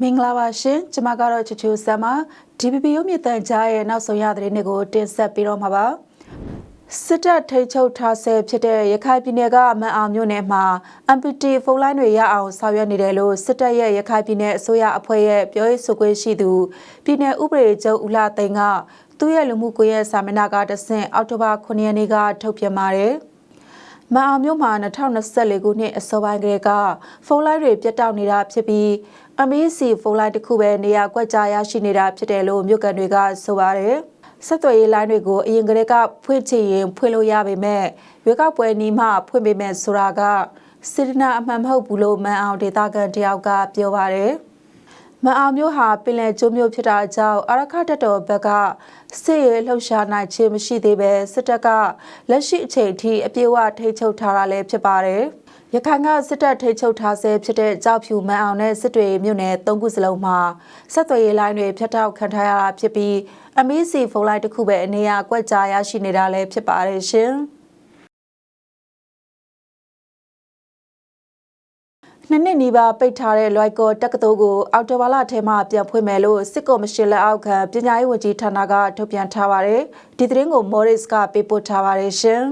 မင်္ဂလာပါရှင်ကျွန်မကတော့ချူချူဆမ်ပါ DPP ရုပ်မြင့်တန်ကြားရဲ့နောက်ဆုံးရသတင်းတွေကိုတင်ဆက်ပေးတော့မှာပါစစ်တပ်ထိတ်ချုပ်ထားဆဲဖြစ်တဲ့ရခိုင်ပြည်နယ်ကမန်အောင်မြို့နယ်မှာ MPT ဖုန်းလိုင်းတွေရအောင်ဆောင်ရွက်နေတယ်လို့စစ်တပ်ရဲ့ရခိုင်ပြည်နယ်အစိုးရအဖွဲ့ရဲ့ပြောရေးဆိုခွင့်ရှိသူပြည်နယ်ဥပဒေချုပ်ဦးလာသိန်းကသူ့ရဲ့လူမှုကွန်ရက်စာမျက်နှာကတဆင့်အောက်တိုဘာ9ရက်နေ့ကထုတ်ပြန်ပါတယ် မန်အောင်မြို့မှာ2024ခုနှစ်အစောပိုင်းကလေးကဖုန်းလိုင်းတွေပြတ်တောက်နေတာဖြစ်ပြီး MEC ဖုန်းလိုင်းတစ်ခုပဲနေရာကွက်ကြားရရှိနေတာဖြစ်တယ်လို့မြို့ကန်တွေကဆိုပါတယ်။ဆက်သွယ်ရေးလိုင်းတွေကိုအရင်ကတည်းကဖွင့်ချင်ရင်ဖွင့်လို့ရပေမဲ့ရွေးကောက်ပွဲနီးမှဖွင့်ပေးမယ်ဆိုတာကစစ်တနာအမှန်မဟုတ်ဘူးလို့မန်အောင်ဒေတာကန်တယောက်ကပြောပါတယ်။ မန်အောင်မျိုးဟာပင်လယ်ကျိုးမျိုးဖြစ်တာကြောင့်အရခတက်တော်ဘက်ကစစ်ရေးလှုပ်ရှားနိုင်ခြင်းမရှိသေးပဲစစ်တပ်ကလက်ရှိအချိန်ထိအပြေအဝထိန်းချုပ်ထားတာလည်းဖြစ်ပါတယ်။ရခိုင်ကစစ်တပ်ထိန်းချုပ်ထားဆဲဖြစ်တဲ့ကြောက်ဖြူမန်အောင်နဲ့စစ်တွေမြို့နယ်၃ခုစလုံးမှာဆက်သွယ်ရေးလိုင်းတွေဖျက်တောက်ခံထားရတာဖြစ်ပြီး MEC ဖုန်းလိုင်းတစ်ခုပဲအနေရကွက်ကြားရရှိနေတာလည်းဖြစ်ပါတယ်ရှင်။ နှစ်နှစ်နီးပါးပိတ်ထားတဲ့လွိုက်ကော်တက္ကသိုလ်ကိုအော်တိုဘာလထဲမှာပြန်ဖွင့်မယ်လို့စစ်ကော်မရှင်လက်အောက်ခံပညာရေးဝန်ကြီးဌာနကထုတ်ပြန်ထားပါတယ်။ဒီသတင်းကို Morris ကပေးပို့ထားပါတယ်ရှင်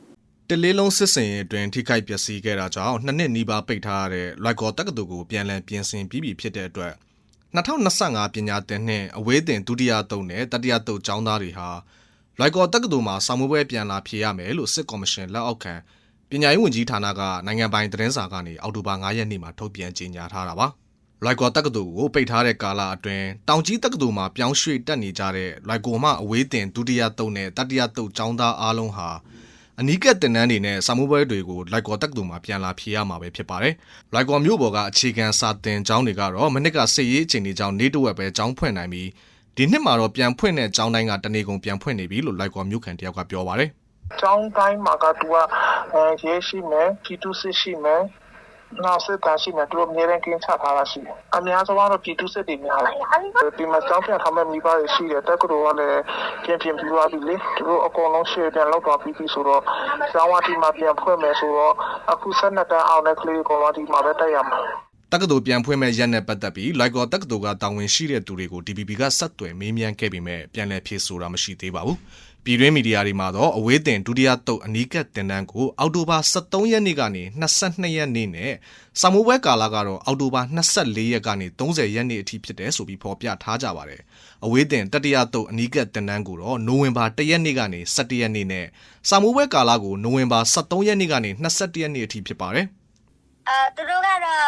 ။တလေးလုံးစစ်စင်ရင်အတွင်းထိခိုက်ပျက်စီးခဲ့တာကြောင့်နှစ်နှစ်နီးပါးပိတ်ထားရတဲ့လွိုက်ကော်တက္ကသိုလ်ကိုပြန်လည်ပြင်ဆင်ပြီးပြီဖြစ်တဲ့အတွက်2025ပညာသင်နှစ်အဝေးသင်ဒုတိယတုံးနဲ့တတိယတုံးကျောင်းသားတွေဟာလွိုက်ကော်တက္ကသိုလ်မှာစာမှုပွဲပြန်လာဖြေရမယ်လို့စစ်ကော်မရှင်လက်အောက်ခံ ပညာရေးဝန်ကြီးဌာနကနိုင်ငံပိုင်သတင်းစာကနေအောက်တိုဘာ9ရက်နေ့မှာထုတ်ပြန်ကြေညာထားတာပါ။လွိုက်ကော်တက္ကသိုလ်ကိုပိတ်ထားတဲ့ကာလအတွင်းတောင်ကြီးတက္ကသိုလ်မှာပြောင်းရွှေ့တက်နေကြတဲ့လွိုက်ကော်မှအဝေးတင်ဒုတိယတုံးနဲ့တတိယတုံးကျောင်းသားအားလုံးဟာအနီးကပ်တင်နန်းတွေနဲ့စာမှုပွဲတွေကိုလိုက်ကော်တက္ကသိုလ်မှာပြန်လာဖြေရမှာပဲဖြစ်ပါတယ်။လိုက်ကော်မြို့ပေါ်ကအခြေခံစာသင်ကျောင်းတွေကတော့မနစ်ကစစ်ရေးအခြေအနေကြောင့်နေတဝက်ပဲကျောင်းဖွင့်နိုင်ပြီးဒီနှစ်မှာတော့ပြန်ဖွင့်တဲ့ကျောင်းတိုင်းကတနေကုန်ပြန်ဖွင့်နေပြီလို့လိုက်ကော်မြို့ခံတယောက်ကပြောပါတယ်။ကျောင်းတိုင်းမှာကသူက အဲရဲရှိမယ်ပြည်သူစစ်ရှိမယ်နောက်စစ်သားရှိမယ်သူတို့အများရန်ကင်းချထားတာရှိတယ်အများဆုံးကတော့ပြည်သူစစ်တွေများတယ်ဒီမှာကျောင်းပြန်ထားမဲ့မိဘတွေရှိတယ်တက္ကသိုလ်ကလည်းပြင်ပြင်ပြီးသွားပြီလေသူတို့အကုန်လုံးရှေ့ပြန်လောက်သွားပြီးပြီဆိုတော့ကျောင်းဝတီမှာပြန်ဖွင့်မယ်ဆိုတော့အခု12တန်းအောင်တဲ့ကလေးကောင်ဝတီမှာပဲတက်ရမှာ တက္ကသိုလ်ပြန်ဖွင့်မဲ့ရက်နဲ့ပတ်သက်ပြီးလိုက်ကော်တက္ကသိုလ်ကတာဝန်ရှိတဲ့သူတွေကို DPP ကဆက်သွယ်မေးမြန်းခဲ့ပေမဲ့ပြန်လည်ဖြေဆိုတာမရှိသေးပါဘူး။ပြည်တွင်းမီဒီယာတွေမှာတော့အဝေးတင်ဒုတိယတုပ်အနီးကပ်တင်တန်းကိုအောက်တိုဘာ23ရက်နေ့ကနေ22ရက်နေ့နဲ့စာမိုးပွဲကာလကတော့အောက်တိုဘာ24ရက်ကနေ30ရက်နေ့အထိဖြစ်တယ်ဆိုပြီးဖော်ပြထားကြပါတယ်။အဝေးတင်တတိယတုပ်အနီးကပ်တင်တန်းကိုတော့နိုဝင်ဘာ1ရက်နေ့ကနေ17ရက်နေ့နဲ့စာမိုးပွဲကာလကိုနိုဝင်ဘာ23ရက်နေ့ကနေ21ရက်နေ့အထိဖြစ်ပါတယ်။ အာသူတို့ကတော့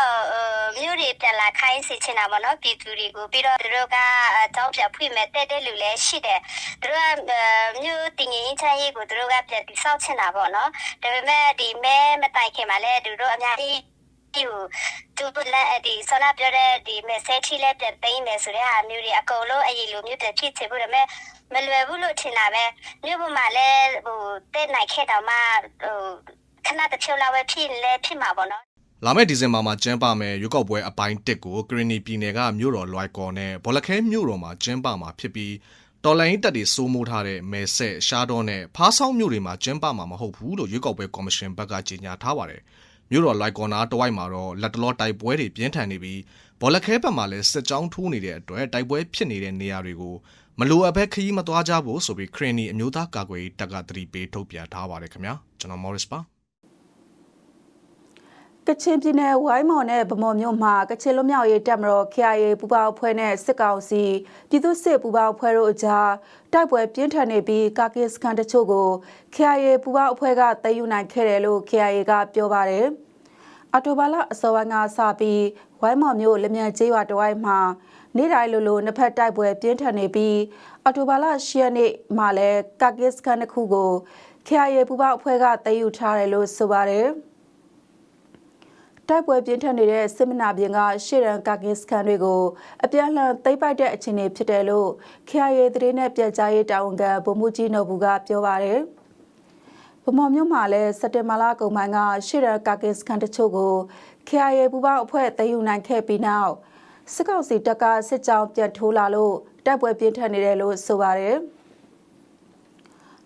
ဟိုမြို့တွေပြန်လာခိုင်းစေချင်တာပေါ့နော်ပြည်သူတွေကိုပြီးတော့သူတို့ကအကြောင်းပြဖွင့်မဲ့တဲ့တဲ့လူလည်းရှိတယ်သူတို့ကအာမြို့တင်ငင်းချမ်းရေးကိုသူတို့ကပြန်တိဆောက်ချင်တာပေါ့နော်ဒါပေမဲ့ဒီမဲမတိုင်ခင်မှာလည်းသူတို့အများကြီးဒီသူတို့လည်းဒီဆလာပြောတဲ့ဒီ message ထိလည်းပြန်သိမ်းမယ်ဆိုတဲ့ဟာမျိုးတွေအကုန်လုံးအရေးလိုမျိုးပြန်ဖြစ်ချင်ဘူးဒါပေမဲ့မလွယ်ဘူးလို့ထင်တာပဲမြို့ပေါ်မှာလည်းဟိုတဲ့နိုင်ခဲ့တော့မှဟိုခဏတစ်ဖြုတ်လောက်ပဲဖြစ်လဲဖြစ်မှာပေါ့နော် လာမယ့်ဒီဇင်ဘာမှာကျင်းပမယ်ရွေးကောက်ပွဲအပိုင်း1ကိုကရင်နီပြည်နယ်ကမြို့တော်လွိုက်ကော်နဲ့ဘောလခဲမြို့တော်မှာကျင်းပမှာဖြစ်ပြီးတော်လိုင်းတပ်တွေစိုးမိုးထားတဲ့မဲဆက်ရှားတော်နဲ့ဖားဆောင်းမြို့တွေမှာကျင်းပမှာမဟုတ်ဘူးလို့ရွေးကောက်ပွဲကော်မရှင်ဘက်ကကြေညာထားပါတယ်။မြို့တော်လွိုက်ကော်နာတဝိုက်မှာတော့လက်တလောတိုက်ပွဲတွေပြင်းထန်နေပြီးဘောလခဲဘက်မှာလည်းစစ်ကြောင်းထိုးနေတဲ့အတွက်တိုက်ပွဲဖြစ်နေတဲ့နေရာတွေကိုမလိုအပ်ဘဲခရီးမသွားကြဖို့ဆိုပြီးခရင်နီအမျိုးသားကာကွယ်ရေးတပ်ကသတိပေးထုတ်ပြန်ထားပါတယ်ခင်ဗျာကျွန်တော် Morris ပါ ကချင်ပြည်နယ်ဝိုင်းမော်နဲ့ဗမော်မြို့မှာကချင်လွတ်မြောက်ရေးတပ်မတော် KIA ပူပေါင်းအဖွဲ့နဲ့စစ်ကောင်စီပြည်သူ့စစ်ပူပေါင်းအဖွဲ့တို့အကြားတိုက်ပွဲပြင်းထန်နေပြီးကာကစ်စကန်တချို့ကို KIA ပူပေါင်းအဖွဲ့ကတည်ယူနိုင်ခဲ့တယ်လို့ KIA ကပြောပါတယ်။အော်တိုဘာလအစောပိုင်းကစပြီးဝိုင်းမော်မြို့လမြန်ကျေးရွာတဝိုက်မှာနေ့တိုင်းလိုလိုနှစ်ဖက်တိုက်ပွဲပြင်းထန်နေပြီးအော်တိုဘာလ10ရက်နေ့မှာလည်းကာကစ်စကန်တစ်ခုကို KIA ပူပေါင်းအဖွဲ့ကတည်ယူထားတယ်လို့ဆိုပါတယ်။ တိုက်ပွဲပြင်းထန်နေတဲ့စစ်မနာပြင်ကရှေ့ရန်ကာကင်စကန်တွေကိုအပြန်အလှန်သိမ်းပိုက်တဲ့အခြေအနေဖြစ်တယ်လို့ KIA သတင်းနဲ့ပြန်ကြားရေးတာဝန်ခံဗိုလ်မှူးကြီးနော်ဘူးကပြောပါတယ်။ဗမော်မြို့မှာလည်းစက်တင်ဘာလကုန်ပိုင်းကရှေ့ရန်ကာကင်စကန်တချို့ကို KIA ပူပေါင်းအဖွဲ့သိမ်းယူနိုင်ခဲ့ပြီးနောက်စစ်ကောင်စီတပ်ကစစ်ကြောင်းပြန်ထိုးလာလို့တိုက်ပွဲပြင်းထန်နေတယ်လို့ဆိုပါတယ်။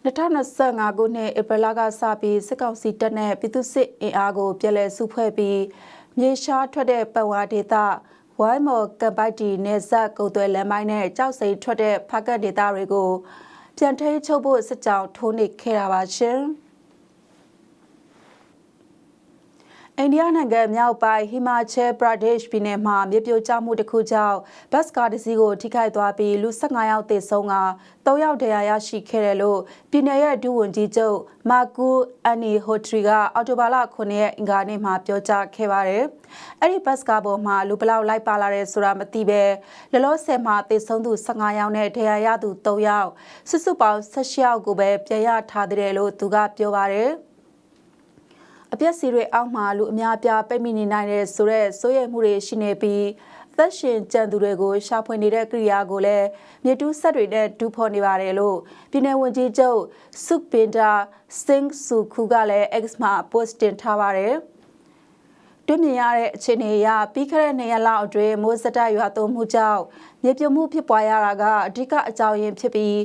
2025ခုနှစ်ဧပြီလကစပြီးစစ်ကောင်စီတပ်နဲ့ပြည်သူ့စစ်အင်အားကိုပြည်လဲစုဖွဲ့ပြီးမြေရှားထွက်တဲ့ပတ်ဝါဒေသဝိုင်းမော်ကပ်ပိုက်တီနယ်စပ်ကုတ်သွဲလမ်းပိုင်းနဲ့ကြောက်စိန်ထွက်တဲ့ဖားကတ်ဒေသတွေကိုပြန်ထိန်းချုပ်ဖို့စစ်ကြောင်းထိုးနေခဲ့တာပါရှင်။ အိန္ဒိယနိုင်ငံမြောက်ပိုင်းဟီမာချဲပရာဒေ့ရှ်ပြည်နယ်မှာမြေပြိုကျမှုတစ်ခုကြောင့်ဘတ်စကားတစ်စီးကိုထိခိုက်သွားပြီးလူ15ယောက်သေဆုံးက3ယောက်ဒဏ်ရာရရှိခဲ့တယ်လို့ပြည်နယ်ရဲ့ဒုဝန်ကြီးချုပ်မာကူအန်နီဟိုထရီကအော်တိုဘာလ9ရက်အင်္ဂါနေ့မှာပြောကြားခဲ့ပါတယ်။အဲ့ဒီဘတ်စကားပေါ်မှာလူဘလောက်လိုက်ပါလာတယ်ဆိုတာမသိပဲလလောဆယ်မှာသေဆုံးသူ15ယောက်နဲ့ဒဏ်ရာရသူ3ယောက်စုစုပေါင်း16ယောက်ကိုပဲပြန်ရထားတယ်လို့သူကပြောပါတယ်။ အပြက်စီတွေအောက်မှာလူအများပြားပိတ်မိနေနိုင်တဲ့ဆိုတဲ့စိုးရိမ်မှုတွေရှိနေပြီးအသက်ရှင်ကြံသူတွေကိုရှာဖွေနေတဲ့ကိရိယာကိုလည်းမြေတူးဆက်တွေနဲ့တူးဖော်နေပါတယ်လို့ပြည်내ဝန်ကြီးချုပ်စုပင်တာစင်းစုခုကလည်း X မှာ post တင်ထားပါတယ်တွေ့မြင်ရတဲ့အခြေအနေအရပြီးခဲ့တဲ့နှစ်ရက်လောက်အတွင်းမိုးစက်တိုက်ရွာသွန်းမှုကြောင့်မြေပြိုမှုဖြစ်ပွားရတာကအဓိကအကြောင်းရင်းဖြစ်ပြီး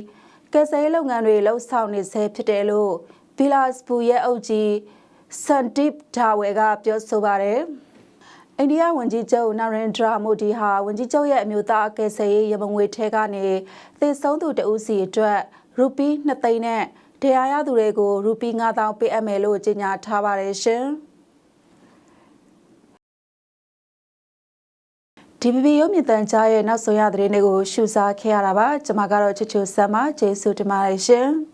ကယ်ဆယ်ရေးလုပ်ငန်းတွေလှုပ်ဆောင်နေဆဲဖြစ်တယ်လို့ဗီလာစပူရဲ့အုပ်ကြီး စန်ဒီပ်ဒါဝဲကပြောဆိုပါတယ်။အိန္ဒိယဝန်ကြီးချုပ်နာရင်ဒရာမိုဒီဟာဝန်ကြီးချုပ်ရဲ့အမျိုးသားအကယ်ဆယ်ရေးရမငွေထဲကနေသေဆုံးသူတဦးစီအတွက်ရူပီး2သိန်းနဲ့တရားရသူတွေကိုရူပီး9000ပေးအပ်မယ်လို့ကြေညာထားပါတယ်ရှင်။ DBB ရုပ်မြင်သံကြားရဲ့နောက်ဆုံးရသတင်းတွေကိုရှုစားခဲ့ရတာပါကျွန်မကတော့ချစ်ချူဆမ်မကျေးဇူးတင်ပါတယ်ရှင်။